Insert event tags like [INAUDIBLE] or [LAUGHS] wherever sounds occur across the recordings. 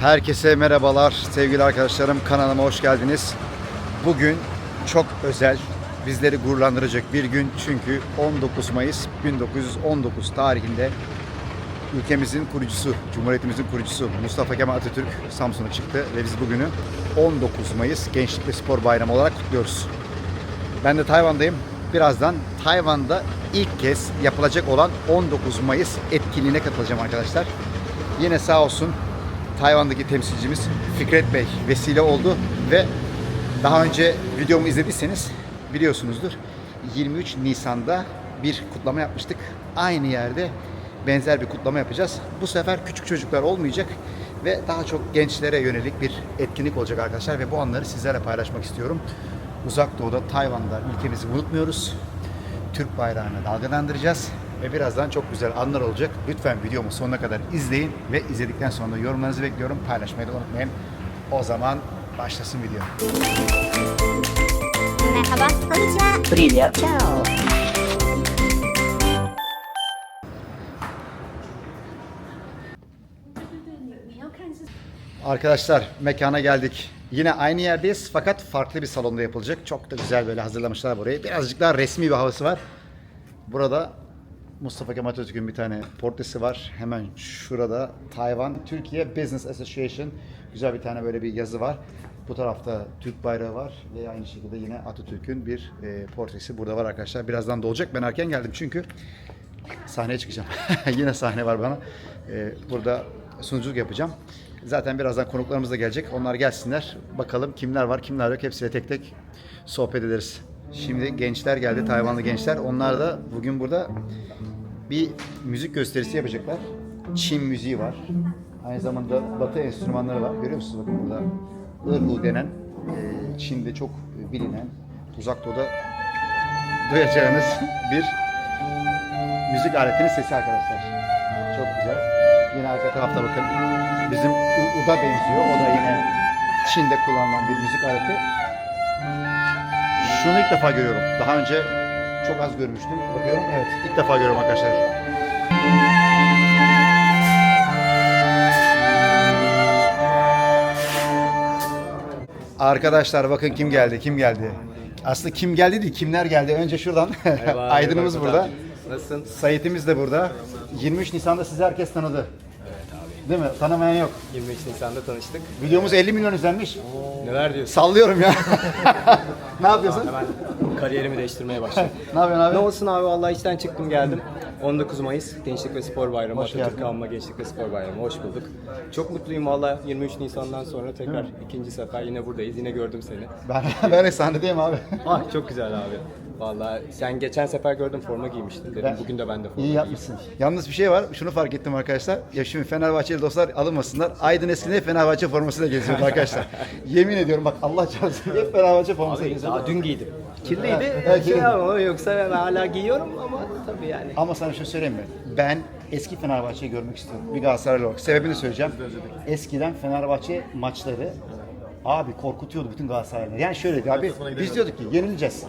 Herkese merhabalar sevgili arkadaşlarım kanalıma hoş geldiniz. Bugün çok özel, bizleri gururlandıracak bir gün çünkü 19 Mayıs 1919 tarihinde ülkemizin kurucusu, Cumhuriyetimizin kurucusu Mustafa Kemal Atatürk Samsun'a çıktı ve biz bugünü 19 Mayıs Gençlik ve Spor Bayramı olarak kutluyoruz. Ben de Tayvan'dayım. Birazdan Tayvan'da ilk kez yapılacak olan 19 Mayıs etkinliğine katılacağım arkadaşlar. Yine sağ olsun Tayvan'daki temsilcimiz Fikret Bey vesile oldu ve daha önce videomu izlediyseniz biliyorsunuzdur. 23 Nisan'da bir kutlama yapmıştık. Aynı yerde benzer bir kutlama yapacağız. Bu sefer küçük çocuklar olmayacak ve daha çok gençlere yönelik bir etkinlik olacak arkadaşlar ve bu anları sizlerle paylaşmak istiyorum. Uzak Doğu'da, Tayvan'da ülkemizi unutmuyoruz. Türk bayrağını dalgalandıracağız ve birazdan çok güzel anlar olacak. Lütfen videomu sonuna kadar izleyin ve izledikten sonra yorumlarınızı bekliyorum. Paylaşmayı da unutmayın. O zaman başlasın video. Merhaba. Konnichiwa. Ciao. Arkadaşlar mekana geldik. Yine aynı yerdeyiz fakat farklı bir salonda yapılacak. Çok da güzel böyle hazırlamışlar burayı. Birazcık daha resmi bir havası var. Burada Mustafa Kemal Atatürk'ün bir tane portresi var. Hemen şurada Tayvan Türkiye Business Association. Güzel bir tane böyle bir yazı var. Bu tarafta Türk bayrağı var ve aynı şekilde yine Atatürk'ün bir e, portresi burada var arkadaşlar. Birazdan da olacak. Ben erken geldim çünkü sahneye çıkacağım. [LAUGHS] Yine sahne var bana. Ee, burada sunuculuk yapacağım. Zaten birazdan konuklarımız da gelecek. Onlar gelsinler. Bakalım kimler var, kimler yok. Hepsiyle tek tek sohbet ederiz. Şimdi gençler geldi, Tayvanlı gençler. Onlar da bugün burada bir müzik gösterisi yapacaklar. Çin müziği var. Aynı zamanda Batı enstrümanları var. Görüyor musunuz bakın burada? Irgu denen, e, Çin'de çok bilinen, uzak doğuda duyacağınız [LAUGHS] bir müzik aletinin sesi arkadaşlar. Çok güzel. Yine arka tarafta bakın. Bizim uda benziyor. O da yine Çin'de kullanılan bir müzik aleti. Şunu ilk defa görüyorum. Daha önce çok az görmüştüm. Bakıyorum. Evet. ilk defa görüyorum arkadaşlar. Arkadaşlar bakın kim geldi, kim geldi. Aslında kim geldi değil, kimler geldi. Önce şuradan. [LAUGHS] [LAUGHS] Aydın'ımız burada. Nasılsın? Sayitimiz de burada. 23 Nisan'da sizi herkes tanıdı. Değil mi? Tanımayan yok. 23 Nisan'da tanıştık. Videomuz 50 milyon izlenmiş. Neler diyorsun? Sallıyorum ya. [LAUGHS] ne yapıyorsun? Hemen kariyerimi değiştirmeye başladım. [LAUGHS] Ne yapıyorsun abi? ne olsun abi vallahi işten çıktım geldim. 19 Mayıs Gençlik ve Spor Bayramı, Hoş Atatürk. Anma Gençlik ve Spor Bayramı. Hoş bulduk. Çok mutluyum vallahi 23 Nisan'dan sonra tekrar ikinci sefer yine buradayız. Yine gördüm seni. Ben, [LAUGHS] ben de sahnedeyim abi. Ah çok güzel abi. Vallahi sen geçen sefer gördüm forma giymiştin dedim. Ben- Bugün de ben de forma İyi yapmışsın. Yalnız bir şey var. Şunu fark ettim arkadaşlar. Ya şimdi Fenerbahçeli dostlar alınmasınlar. Aydın eskiden hep Fenerbahçe formasıyla geziyordu arkadaşlar. [LAUGHS] Yemin ediyorum bak Allah çarpsın hep Fenerbahçe formasıyla Abi, geziyordu. Daha dün giydim. Kirliydi. Evet, şey kirli. ama yoksa ben hala giyiyorum ama tabii yani. Ama sana şunu söyleyeyim mi? Ben eski Fenerbahçe'yi görmek istiyorum. Bir Galatasaraylı olarak. Sebebini söyleyeceğim. Eskiden Fenerbahçe maçları abi korkutuyordu bütün Galatasaraylıları. Yani şöyle abi biz diyorduk ki yenileceğiz.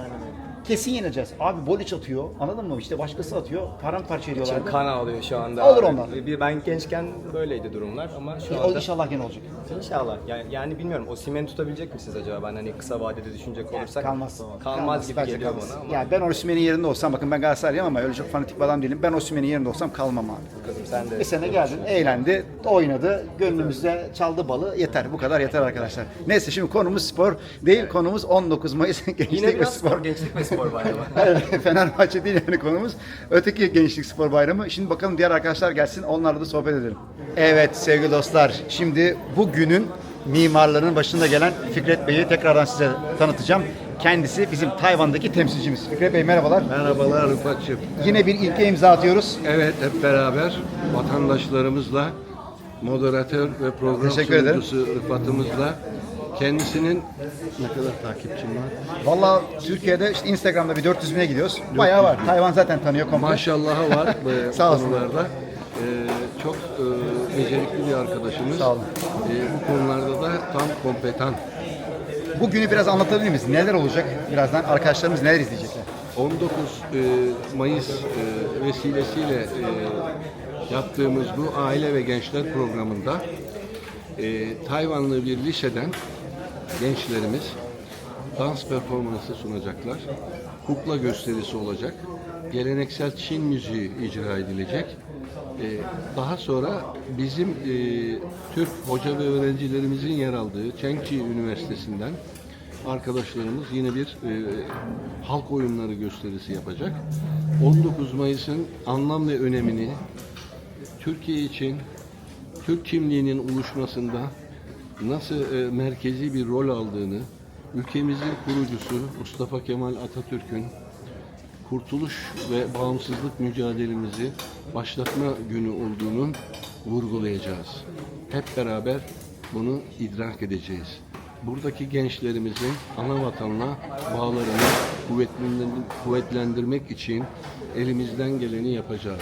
Kesin yenileceğiz. Abi Boliç atıyor. Anladın mı? İşte başkası atıyor. Paramparça ediyorlar. İçim kan ağlıyor şu anda. Olur ondan. Bir ben gençken böyleydi durumlar ama şu O anda inşallah gene olacak. inşallah. Yani, yani bilmiyorum o simen tutabilecek misiniz acaba? Ben hani kısa vadede düşünecek olursak Kalmaz. kalmaz, gibi bence geliyor kalmaz. bana ama Yani ben Osimhen'in yerinde olsam bakın ben Galatasaraylıyım ama öyle çok fanatik bir adam değilim. Ben Osimhen'in yerinde olsam kalmam abi. kızım sen de Bir sene geldin, eğlendi, oynadı, gönlümüzde çaldı balı. Yeter, bu kadar yeter arkadaşlar. Neyse şimdi konumuz spor değil, konumuz 19 Mayıs [LAUGHS] Gençlik Yine ve biraz Spor. spor, gençlik ve spor bayramı. [LAUGHS] Evet, Fenerbahçe değil yani konumuz. Öteki Gençlik Spor Bayramı. Şimdi bakalım diğer arkadaşlar gelsin, onlarla da sohbet edelim. Evet sevgili dostlar, şimdi bugünün mimarlarının başında gelen Fikret Bey'i tekrardan size tanıtacağım. Kendisi bizim Tayvan'daki temsilcimiz. Fikret Bey merhabalar. Merhabalar Rıfat'cığım. Yine bir ilke imza atıyoruz. Evet hep beraber vatandaşlarımızla, moderatör ve program Teşekkür ederim. sunucusu Rıfat'ımızla kendisinin ne kadar takipçim var? Valla Türkiye'de işte Instagram'da bir 400 bine gidiyoruz. Bayağı var. Tayvan zaten tanıyor komple. Maşallahı var [LAUGHS] bu Sağ olsun. konularda. Ee, çok e, becerikli bir arkadaşımız. Sağ olun. Ee, bu konularda da tam kompetan. Bugünü biraz anlatabilir miyiz? Neler olacak birazdan? Arkadaşlarımız neler izleyecekler? 19 e, Mayıs e, vesilesiyle e, yaptığımız bu aile ve gençler programında e, Tayvanlı bir liseden gençlerimiz dans performansı sunacaklar. Kukla gösterisi olacak. Geleneksel Çin müziği icra edilecek. E, daha sonra bizim e, Türk hoca ve öğrencilerimizin yer aldığı Çengçi Üniversitesi'nden arkadaşlarımız yine bir e, halk oyunları gösterisi yapacak. 19 Mayıs'ın anlam ve önemini Türkiye için Türk kimliğinin oluşmasında nasıl e, merkezi bir rol aldığını, ülkemizin kurucusu Mustafa Kemal Atatürk'ün kurtuluş ve bağımsızlık mücadelemizi başlatma günü olduğunun vurgulayacağız. Hep beraber bunu idrak edeceğiz. Buradaki gençlerimizin ana vatanla bağlarını kuvvetlendir- kuvvetlendirmek için elimizden geleni yapacağız.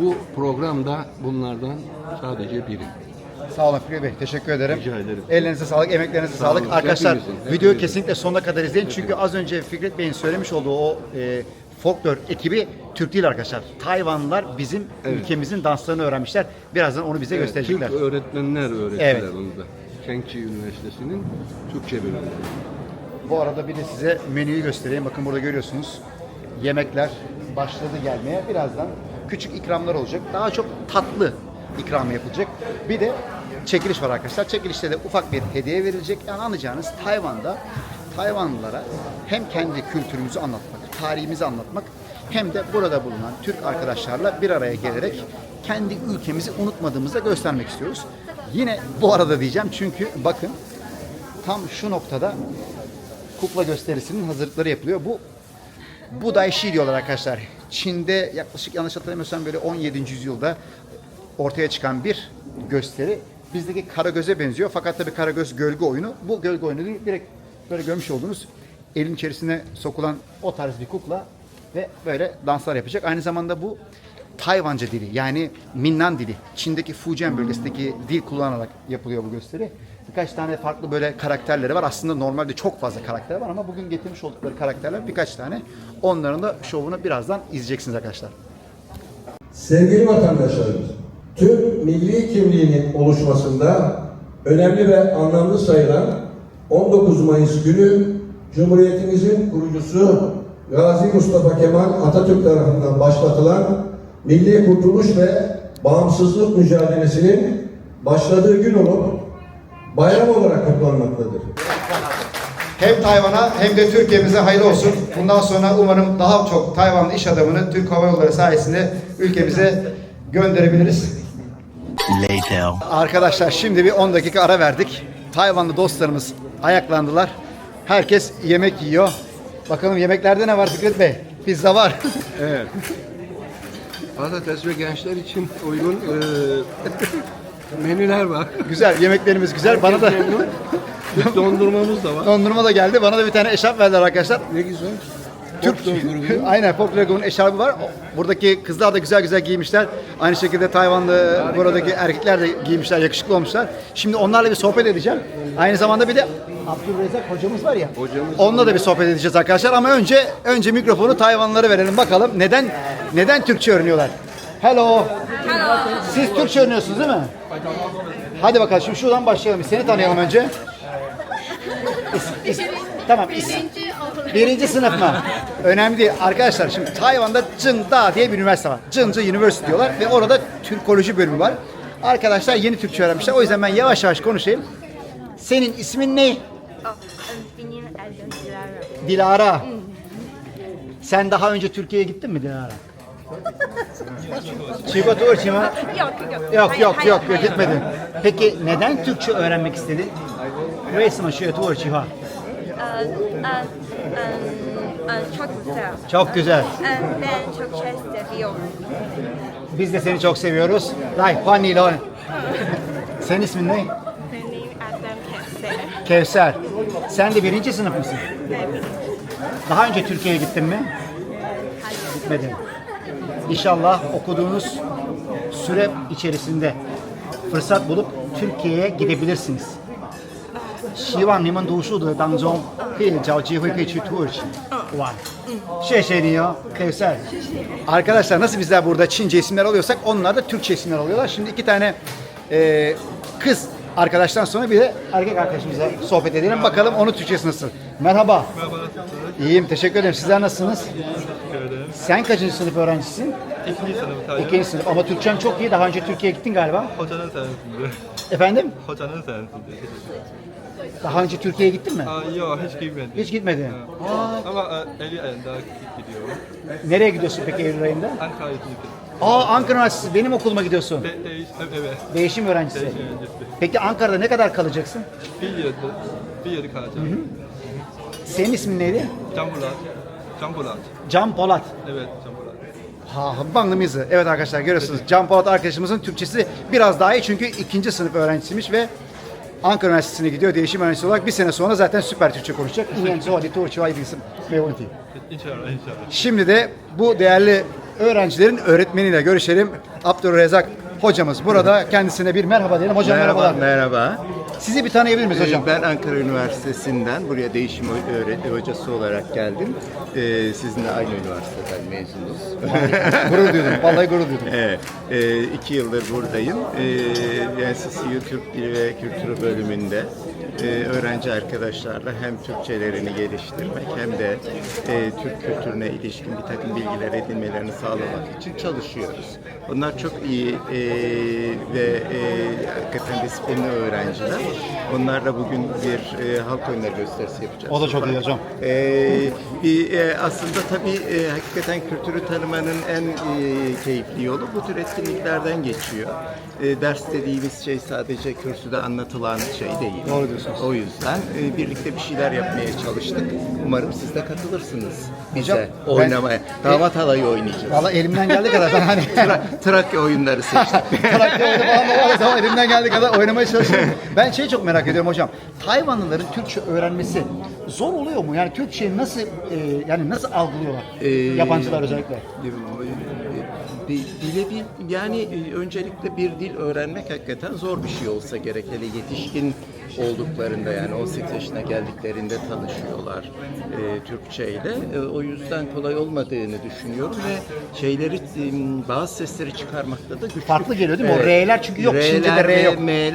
Bu program da bunlardan sadece biri. Sağ olun Fikri Bey. Teşekkür ederim. Rica ederim. Ellerinize sağlık, emeklerinize Sağ sağlık. olun. Arkadaşlar Hepimizin, videoyu kesinlikle sonuna kadar izleyin. Çünkü az önce Fikret Bey'in söylemiş olduğu o e, folklor ekibi Türk değil arkadaşlar. Tayvanlılar bizim ülkemizin danslarını öğrenmişler. Birazdan onu bize gösterecekler. Türk öğretmenler öğrettiler Evet. onu da. Çengçi Üniversitesi'nin Türkçe bölümü. Bu arada bir de size menüyü göstereyim. Bakın burada görüyorsunuz. Yemekler başladı gelmeye. Birazdan küçük ikramlar olacak. Daha çok tatlı ikram yapılacak. Bir de çekiliş var arkadaşlar. Çekilişte de ufak bir hediye verilecek. Yani anlayacağınız Tayvan'da Tayvanlılara hem kendi kültürümüzü anlatmak, tarihimizi anlatmak hem de burada bulunan Türk arkadaşlarla bir araya gelerek kendi ülkemizi unutmadığımızı göstermek istiyoruz. Yine bu arada diyeceğim çünkü bakın tam şu noktada kukla gösterisinin hazırlıkları yapılıyor. Bu bu Daishi diyorlar arkadaşlar. Çin'de yaklaşık yanlış hatırlamıyorsam böyle 17. yüzyılda ortaya çıkan bir gösteri. Bizdeki Karagöz'e benziyor fakat tabii Karagöz gölge oyunu. Bu gölge oyunu değil, direkt böyle görmüş olduğunuz elin içerisine sokulan o tarz bir kukla ve böyle danslar yapacak. Aynı zamanda bu Tayvanca dili yani Minnan dili. Çin'deki Fujian bölgesindeki dil kullanarak yapılıyor bu gösteri. Birkaç tane farklı böyle karakterleri var. Aslında normalde çok fazla karakter var ama bugün getirmiş oldukları karakterler birkaç tane. Onların da şovunu birazdan izleyeceksiniz arkadaşlar. Sevgili vatandaşlarımız, Türk milli kimliğinin oluşmasında önemli ve anlamlı sayılan 19 Mayıs günü Cumhuriyetimizin kurucusu Gazi Mustafa Kemal Atatürk tarafından başlatılan milli kurtuluş ve bağımsızlık mücadelesinin başladığı gün olup bayram olarak kutlanmaktadır. Hem Tayvan'a hem de Türkiye'mize hayırlı olsun. Bundan sonra umarım daha çok Tayvanlı iş adamını Türk Hava Yolları sayesinde ülkemize gönderebiliriz. Later. Arkadaşlar şimdi bir 10 dakika ara verdik. Tayvanlı dostlarımız ayaklandılar. Herkes yemek yiyor. Bakalım yemeklerde ne var Fikret Bey? Pizza var. [LAUGHS] Evet. Patates ve gençler için uygun e, menüler var. güzel yemeklerimiz güzel. Bana da Memnun. Bir [LAUGHS] dondurmamız da var. dondurma da geldi. Bana da bir tane eşarp verdiler arkadaşlar. Ne güzel. Türk Folklor [LAUGHS] grubu. Aynen Folklor grubunun eşarbı var. Buradaki kızlar da güzel güzel giymişler. Aynı şekilde Tayvanlı buradaki erkekler de giymişler, yakışıklı olmuşlar. Şimdi onlarla bir sohbet edeceğim. Aynı zamanda bir de Abdülrezzak hocamız var ya. Hocamız Onunla da bir sohbet edeceğiz arkadaşlar ama önce önce mikrofonu Tayvanlılara verelim bakalım neden neden Türkçe öğreniyorlar. Hello. Siz Türkçe öğreniyorsunuz değil mi? Hadi bakalım şimdi şuradan başlayalım. Seni tanıyalım önce. İs- is- tamam. is- Birinci sınıf mı? Önemli değil. Arkadaşlar şimdi Tayvan'da Tsingda diye bir üniversite var. Tsingda University diyorlar ve orada Türkoloji bölümü var. Arkadaşlar yeni Türkçe öğrenmişler. O yüzden ben yavaş yavaş konuşayım. Senin ismin ne? Dilara. Dilara. Sen daha önce Türkiye'ye gittin mi Dilara? [LAUGHS] Çiğbat Uğurçin mi? Yok yok. Yok yok yok gitmedin. Peki neden Türkçe öğrenmek istedin? Resmen şu Uğurçin ha çok güzel. Çok güzel. Ben çok şey seviyorum. Biz de seni çok seviyoruz. Lay, Juan Nilo. Senin ismin ne? Benim adım Kevser. Kevser. Sen de birinci sınıf mısın? Evet. Daha önce Türkiye'ye gittin mi? Gitmedin. İnşallah okuduğunuz süre içerisinde fırsat bulup Türkiye'ye gidebilirsiniz. 希望你们读书的当中可以找机会可以去土耳其玩。谢谢你哦，Kevser. Arkadaşlar nasıl bizler burada Çince isimler alıyorsak onlar da Türkçe isimler alıyorlar. Şimdi iki tane e, kız arkadaştan sonra bir de erkek arkadaşımıza sohbet edelim. Bakalım onun Türkçesi nasıl? Merhaba. Merhaba nasılsınız? İyiyim, teşekkür ederim. Sizler nasılsınız? Teşekkür ederim. Sen kaçıncı sınıf öğrencisin? İkinci sınıf tabii. İkinci sınıf. Ama Türkçen çok iyi. Daha önce Türkiye'ye gittin galiba. Hocanın sayesinde. Efendim? Hocanın sayesinde. Daha önce Türkiye'ye gittin mi? Aa, yok hiç gitmedim. Hiç gitmedin. Aa, Ama e, Eylül ayında gidiyorum. nereye gidiyorsun peki Eylül ayında? Ankara'ya gidiyorum. Aa Ankara Üniversitesi. Benim okuluma gidiyorsun. Be, değiş, evet. Değişim öğrencisi. Değişim öğrencisi. Peki Ankara'da ne kadar kalacaksın? Bir yılda, bir yıl kalacağım. Senin ismin neydi? Can Bulat. Can Bulat. Can Polat. Evet Can Bulat. Ha, Banglamızı. Evet arkadaşlar görüyorsunuz. Can Polat arkadaşımızın Türkçesi biraz daha iyi çünkü ikinci sınıf öğrencisiymiş ve Ankara Üniversitesi'ne gidiyor değişim öğrencisi olarak. Bir sene sonra zaten süper Türkçe konuşacak. İngilizce, Suadi, Turçu, Aydınsı, Mevunti. İnşallah inşallah. Şimdi de bu değerli öğrencilerin öğretmeniyle görüşelim. Abdurrezzak hocamız burada. Kendisine bir merhaba diyelim. Hocam Merhaba, merhabalar. merhaba. Sizi bir tanıyabilir miyiz hocam? Ee, Ben Ankara Üniversitesi'nden buraya değişim öğretmen hocası olarak geldim. Ee, Sizinle aynı üniversiteden mezunuz. gurur duydum. Vallahi gurur duydum. [LAUGHS] Evet, e, iki yıldır buradayım. E, NCCU Türk Dili ve Kültürü bölümünde e, öğrenci arkadaşlarla hem Türkçelerini geliştirmek hem de e, Türk kültürüne ilişkin bir takım bilgiler edinmelerini sağlamak için çalışıyoruz. Onlar çok iyi e, ve e, hakikaten disiplinli öğrenciler. Onlarla bugün bir e, halk oyunları gösterisi yapacağız. O da çok iyi hocam. Bir, e, aslında tabii e, hakikaten kültürü tanımanın en e, keyifli yolu bu tür etkinliklerden geçiyor. E, ders dediğimiz şey sadece kürsüde anlatılan şey değil. Doğru. O yüzden e, birlikte bir şeyler yapmaya çalıştık. Umarım siz de katılırsınız bize Hocam, ben- oynamaya. Damat halayı oynayacağız. Vallahi elimden geldiği kadar ben hani [LAUGHS] Tra- Trakya oyunları seçtik. [LAUGHS] Trakya oyunu falan da var. Tamam elimden geldiği kadar oynamaya çalışıyorum. Ben şeyi çok merak ediyorum hocam. Tayvanlıların Türkçe öğrenmesi zor oluyor mu? Yani Türkçeyi nasıl e, yani nasıl algılıyorlar? Ee, Yabancılar özellikle. Bi- Bile bir yani e, öncelikle bir dil öğrenmek hakikaten zor bir şey olsa gerek. Hele yetişkin olduklarında yani 18 yaşına geldiklerinde tanışıyorlar e, Türkçe ile. E, o yüzden kolay olmadığını düşünüyorum ve şeyleri e, bazı sesleri çıkarmakta da güçlük. Farklı geliyor değil mi? O R'ler çünkü yok, Çince'de R yok. M,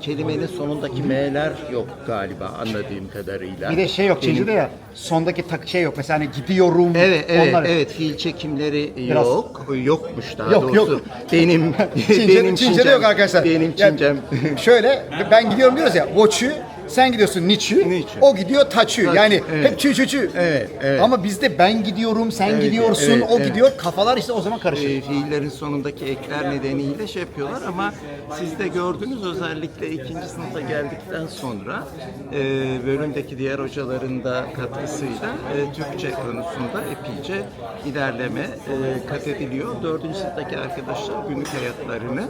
kelimenin sonundaki M'ler yok galiba anladığım kadarıyla. Bir de şey yok Çince'de ya sondaki tak şey yok. Mesela hani gidiyorum. Evet, evet, onlar- evet. Fiil çekimleri Biraz- yok. Yokmuş daha Yok, doğrusu. yok. [LAUGHS] Benim Çince, benim Çince'de Çincem- yok arkadaşlar. Benim Çincem. şöyle ben gidiyorum diyoruz ya. 我去 sen gidiyorsun niçü, Niçü. o gidiyor. Taçü, Yani evet. hep çü çü çü. Evet, evet. Ama bizde ben gidiyorum, sen Evet, gidiyorsun, evet, o evet. gidiyor. Kafalar işte o zaman karışır. e, fiillerin sonundaki ekler nedeniyle şey yapıyorlar ama siz de gördünüz özellikle ikinci sınıfa geldikten sonra e, bölümdeki diğer hocaların da katkısıyla e, Türkçe konusunda epeyce ilerleme e, kat ediliyor. Dördüncü sınıftaki arkadaşlar günlük hayatlarını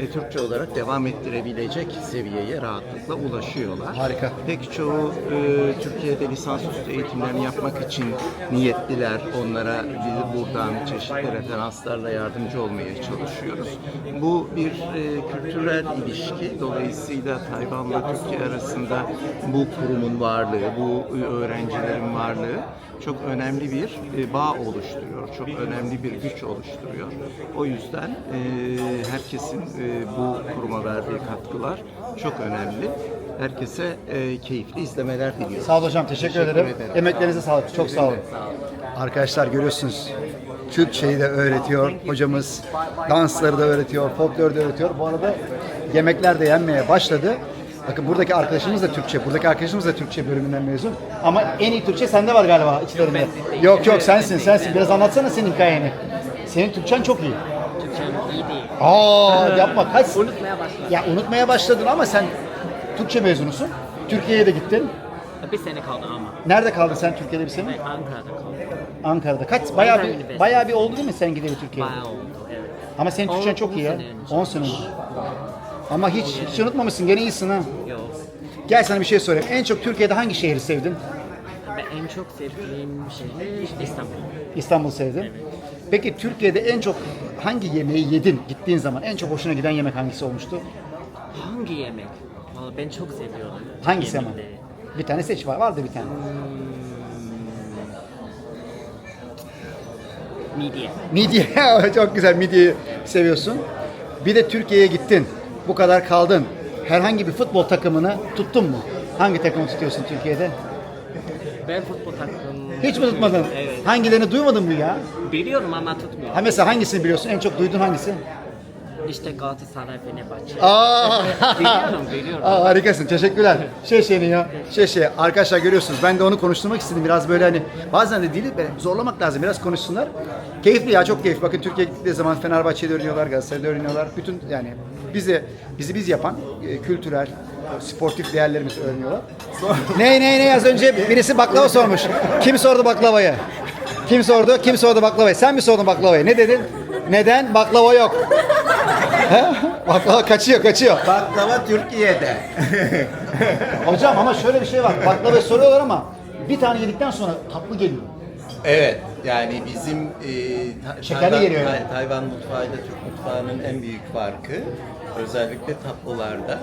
e, Türkçe olarak devam ettirebilecek seviyeye rahatlıkla ulaşıyorlar. Harika. Pek çoğu e, Türkiye'de lisansüstü eğitimlerini yapmak için niyetliler. Onlara biz buradan çeşitli referanslarla yardımcı olmaya çalışıyoruz. Bu bir e, kültürel ilişki. Dolayısıyla Tayvan'la Türkiye arasında bu kurumun varlığı, bu e, öğrencilerin varlığı çok önemli bir e, bağ oluşturuyor. Çok önemli bir güç oluşturuyor. O yüzden e, herkesin e, bu kuruma verdiği katkılar çok önemli. Herkese e, keyifli izlemeler diliyorum. Sağ ol hocam, teşekkür, Teşekkür ederim. ederim. Emeklerinize sağlık, çok sağ olun. Arkadaşlar görüyorsunuz. Türkçeyi de öğretiyor hocamız. Dansları da öğretiyor, folkloru da öğretiyor. Bu arada yemekler de yenmeye başladı. Bakın buradaki arkadaşımız da Türkçe. Buradaki arkadaşımız da Türkçe bölümünden mezun. Ama en iyi Türkçe sende var galiba içlerinde. Yok yok sensin sensin. Biraz anlatsana senin hikayeni. Senin Türkçen çok iyi. Türkçem iyi değil. Aa yapma kaç. [LAUGHS] Unutmaya başladım. Ya unutmaya başladın ama sen Türkçe mezunusun. Türkiye'ye de gittin. Bir sene kaldı ama. Nerede kaldın sen Türkiye'de bir sene? Ben Ankara'da kaldım. Ankara'da. Kaç? Bayağı bir, bayağı bir oldu değil mi sen gideli Türkiye'ye? Bayağı oldu evet. Ama senin Türkçen çok iyi ya. on sene önce. 10 sene önce. Ama hiç, hiç unutmamışsın. Gene iyisin ha. Yok. Gel sana bir şey sorayım. En çok Türkiye'de hangi şehri sevdin? Ben en çok sevdiğim şehir İstanbul. İstanbul sevdin. Peki Türkiye'de en çok hangi yemeği yedin gittiğin zaman? En çok hoşuna giden yemek hangisi olmuştu? Hangi yemek? Ben çok seviyorum. Hangisi ama? yemekleri. Bir tane seç var. Vardı bir tane. Midye. Midye. [LAUGHS] çok güzel midyeyi seviyorsun. Bir de Türkiye'ye gittin. Bu kadar kaldın. herhangi bir futbol takımını tuttun mu? Hangi takımı tutuyorsun Türkiye'de? Ben futbol takım... Hiç mi tutmadın? Evet. Hangilerini duymadın mı ya? Biliyorum ama tutmuyorum. Ha mesela hangisini biliyorsun? En çok duyduğun hangisi? İşte Galatasaray, Fenerbahçe. Aa! Biliyorum, biliyorum. Aa, harikasın. Teşekkürler. Şeyini ya. Şey. Arkadaşlar görüyorsunuz. Ben de onu konuşturmak istedim. Biraz böyle hani bazen de dili böyle zorlamak lazım. Biraz konuşsunlar. Keyifli ya çok keyifli. Bakın Türkiye gittiği zaman Fenerbahçe'de öğreniyorlar, Galatasaray'da öğreniyorlar. Bütün yani bizi bizi biz yapan e, kültürel, sportif değerlerimizi öğreniyorlar. ne ne ne az önce birisi baklava sormuş. Kim sordu baklavayı? Kim sordu? Kim sordu baklavayı? Sen mi sordun baklavayı? Ne dedin? Neden? Baklava yok. He? Baklava kaçıyor, kaçıyor. Baklava Türkiye'de. [LAUGHS] Hocam ama şöyle bir şey var. Baklavayı soruyorlar ama bir tane yedikten sonra tatlı geliyor. Evet, yani bizim e, Şekerli Tayvan, geliyor yani. Tay- Tayvan mutfağıyla Türk mutfağının en büyük farkı özellikle tatlılarda.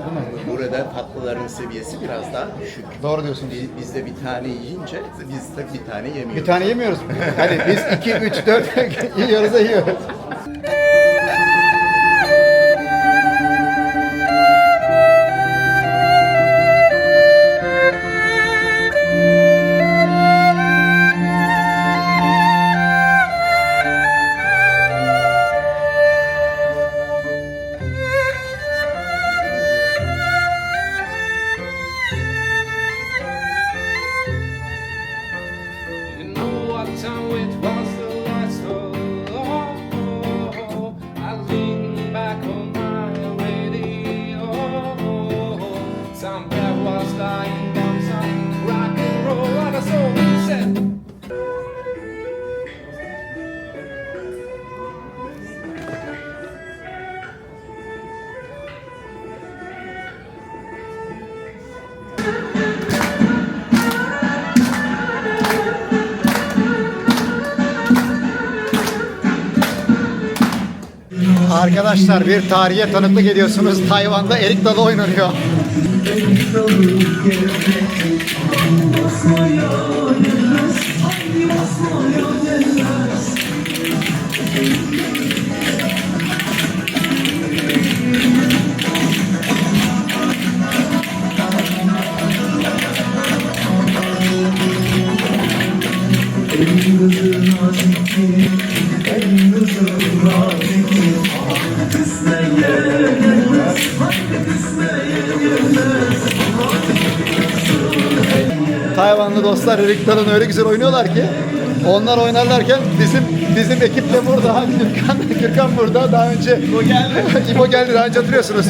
Burada tatlıların seviyesi biraz daha düşük. Doğru diyorsunuz. Bi- Biz de bir tane yiyince biz de bir tane yemiyoruz. Bir tane yemiyoruz. Hani biz 2, 3, 4 yiyoruz da yiyoruz. Arkadaşlar bir tarihe tanıklık ediyorsunuz. Tayvan'da erik dalı oynanıyor. Dostlar erik dalını öyle güzel oynuyorlar ki onlar oynarlarken bizim bizim ekip de burada. [LAUGHS] Gürkan, Gürkan burada. Daha önce İbo geldi. [LAUGHS] İbo geldi. Daha önce hatırlıyorsunuz.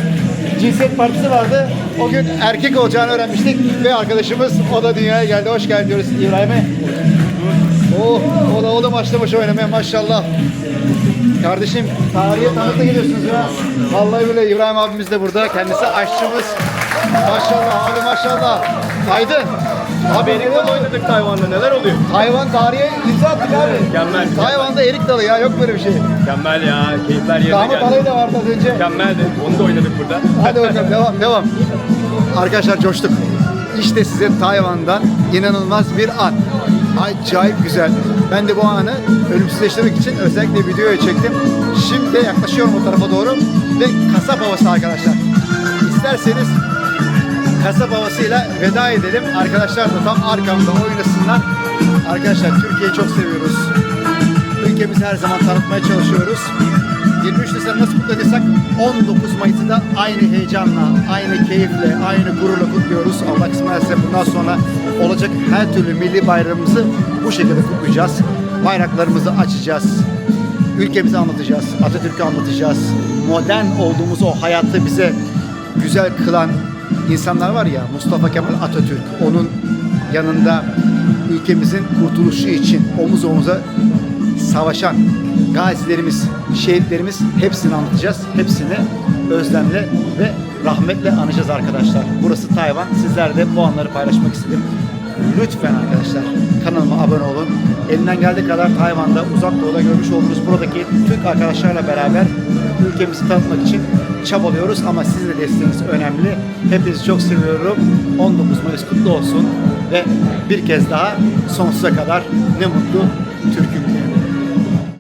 Cinsiyet partisi vardı. O gün erkek olacağını öğrenmiştik ve arkadaşımız o da dünyaya geldi. Hoş geldin diyoruz İbrahim'e. O, o da o da başlamış oynamaya maşallah. Kardeşim tarihe tanıklık ediyorsunuz ya. Vallahi bile İbrahim abimiz de burada. Kendisi aşçımız. Maşallah abi maşallah. Aydın. Abi erik dalı oynadık Tayvan'da neler oluyor? Tayvan tarihe imza attık abi. Mükemmel. Tayvan'da erik dalı ya yok böyle bir şey. Mükemmel ya. Keyifler yerine Damat geldi. alayı da vardı az önce. Mükemmeldi. Onu da oynadık burada. Hadi bakalım devam devam. Arkadaşlar coştuk. İşte size Tayvan'dan inanılmaz bir an. Acayip güzel. Ben de bu anı ölümsüzleştirmek için özellikle videoya çektim. Şimdi yaklaşıyorum o tarafa doğru ve kasap havası arkadaşlar. İsterseniz kasap havasıyla veda edelim. Arkadaşlar da tam arkamda oynasınlar. Arkadaşlar Türkiye'yi çok seviyoruz. Ülkemizi her zaman tanıtmaya çalışıyoruz. 23 Nisan'ı nasıl kutladıysak 19 Mayıs'ı da aynı heyecanla, aynı keyifle, aynı gururla kutluyoruz. Allah kısmet bundan sonra olacak her türlü milli bayramımızı bu şekilde kutlayacağız. Bayraklarımızı açacağız. Ülkemizi anlatacağız, Atatürk'ü anlatacağız. Modern olduğumuz o hayatı bize güzel kılan insanlar var ya Mustafa Kemal Atatürk. Onun yanında ülkemizin kurtuluşu için omuz omuza savaşan gazilerimiz, şehitlerimiz hepsini anlatacağız. Hepsini özlemle ve rahmetle anacağız arkadaşlar. Burası Tayvan. Sizler de bu anları paylaşmak istedim. Lütfen arkadaşlar kanalıma abone olun. Elinden geldiği kadar Tayvan'da, uzak doğuda görmüş olduğunuz buradaki Türk arkadaşlarla beraber ülkemizi tanıtmak için çabalıyoruz ama sizin de desteğiniz önemli. Hepinizi çok seviyorum. 19 Mayıs kutlu olsun ve bir kez daha sonsuza kadar ne mutlu Türk'üm diye.